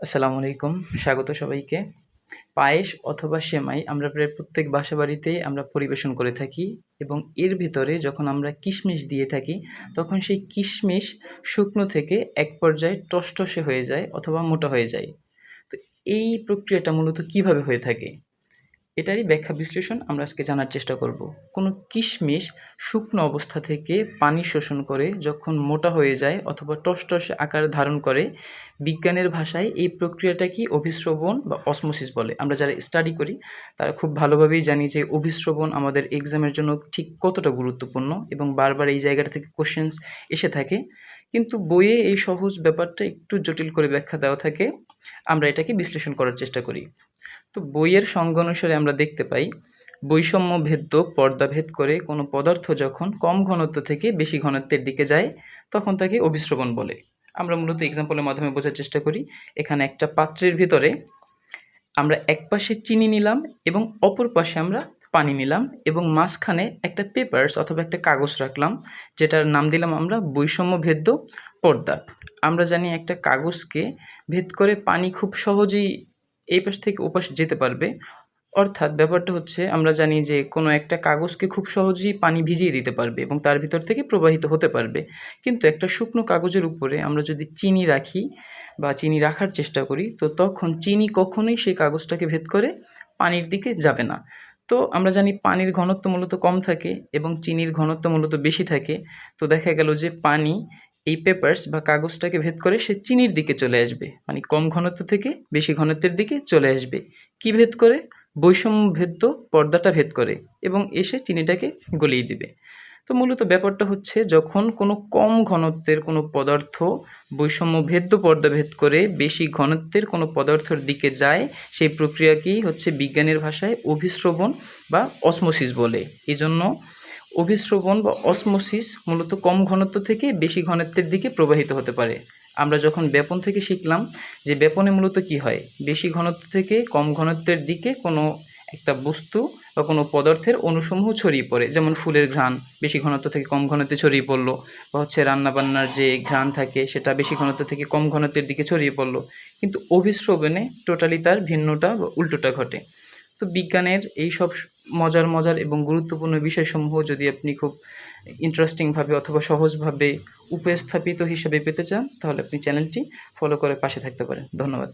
আসসালামু আলাইকুম, স্বাগত সবাইকে। পায়েস অথবা সেমাই আমরা প্রায় প্রত্যেক বাসা বাড়িতেই আমরা পরিবেশন করে থাকি এবং এর ভিতরে যখন আমরা কিশমিশ দিয়ে থাকি, তখন সেই কিশমিশ শুকনো থেকে এক পর্যায়ে টসটসে হয়ে যায় অথবা মোটা হয়ে যায়। তো এই প্রক্রিয়াটা মূলত কীভাবে হয়ে থাকে? এটারই ব্যাখ্যা বিশ্লেষণ আমরা আজকে জানার চেষ্টা করব। কোনো কিশমিশ শুকনো অবস্থা থেকে পানি শোষণ করে যখন মোটা হয়ে যায় অথবা টসটসে আকার ধারণ করে, বিজ্ঞানের ভাষায় এই প্রক্রিয়াটাকেই অভিস্রবণ বা অসমোসিস বলে? আমরা যারা স্টাডি করি, তারা খুব ভালোভাবেই জানি যে অভিস্রবণ আমাদের এক্সামের জন্য ঠিক কতটা গুরুত্বপূর্ণ এবং বারবার এই জায়গাটা থেকে কোশ্চেন্স এসে থাকে। কিন্তু বইয়ে এই সহজ ব্যাপারটা একটু জটিল করে ব্যাখ্যা দেওয়া থাকে, আমরা এটাকে বিশ্লেষণ করার চেষ্টা করি। তো বইয়ের সংজ্ঞা অনুসারে আমরা দেখতে পাই, বৈষম্য ভেদ্য পর্দা ভেদ করে কোনো পদার্থ যখন কম ঘনত্ব থেকে বেশি ঘনত্বের দিকে যায়, তখন তাকে অভিস্রবণ বলে। আমরা মূলত এক্সাম্পলের মাধ্যমে বোঝার চেষ্টা করি, এখানে একটা পাত্রের ভিতরে আমরা এক পাশে চিনি নিলাম এবং অপর পাশে আমরা পানি নিলাম এবং মাঝখানে একটা পেপার্স অথবা একটা কাগজ রাখলাম, যেটার নাম দিলাম আমরা বৈষম্য ভেদ্য পর্দা। আমরা জানি একটা কাগজকে ভেদ করে পানি খুব সহজেই এই পাশ থেকে ওপাশ যেতে পারবে। অর্থাৎ ব্যাপারটা হচ্ছে, আমরা জানি যে কোনো একটা কাগজকে খুব সহজেই পানি ভিজিয়ে দিতে পারবে এবং তার ভিতর থেকে প্রবাহিত হতে পারবে। কিন্তু একটা শুকনো কাগজের উপরে আমরা যদি চিনি রাখি বা চিনি রাখার চেষ্টা করি, তো তখন চিনি কখনোই সেই কাগজটাকে ভেদ করে পানির দিকে যাবে না। তো আমরা জানি পানির ঘনত্ব মূলত কম থাকে এবং চিনির ঘনত্ব মূলত বেশি থাকে। তো দেখা গেল যে পানি এই পেপারস বা কাগজটাকে ভেদ করে সে চিনির দিকে চলে আসবে মানে কম ঘনত্ব থেকে বেশি ঘনত্বের দিকে চলে আসবে। কি ভেদ করে? বৈষম্য ভেদ্য পর্দাটা ভেদ করে এবং এসে চিনিটাকে গলিয়ে দিবে। তো মূলত ব্যাপারটা হচ্ছে যখন কোনো কম ঘনত্বের কোনো পদার্থ বৈষম্য ভেদ্য পর্দা ভেদ করে বেশি ঘনত্বের কোনো পদার্থের দিকে যায়, সেই প্রক্রিয়াকেই হচ্ছে বিজ্ঞানের ভাষায় অভিস্রবণ বা অসমোসিস বলে। এই জন্য অভিস্রবণ বা অসমোসিস মূলত কম ঘনত্ব থেকে বেশি ঘনত্বের দিকে প্রবাহিত হতে পারে। আমরা যখন ব্যাপন থেকে শিখলাম যে ব্যাপনে মূলত কি হয়, বেশি ঘনত্ব থেকে কম ঘনত্বের দিকে কোনো একটা বস্তু বা কোনো পদার্থের অণুসমূহ ছড়িয়ে পড়ে, যেমন ফুলের ঘ্রাণ বেশি ঘনত্ব থেকে কম ঘনত্বে ছড়িয়ে পড়ল, বা হচ্ছে রান্নাবান্নার যে ঘ্রাণ থাকে সেটা বেশি ঘনত্ব থেকে কম ঘনত্বের দিকে ছড়িয়ে পড়ল। কিন্তু অভিস্রবণে টোটালি তার ভিন্নটা বা উল্টোটা ঘটে। তো বিজ্ঞানের এই সব মজার মজার এবং গুরুত্বপূর্ণ বিষয়সমূহ যদি আপনি খুব ইন্টারেস্টিংভাবে অথবা সহজভাবে উপস্থাপিত হিসেবে পেতে চান, তাহলে আপনি চ্যানেলটি ফলো করে পাশে থাকতে পারেন। ধন্যবাদ।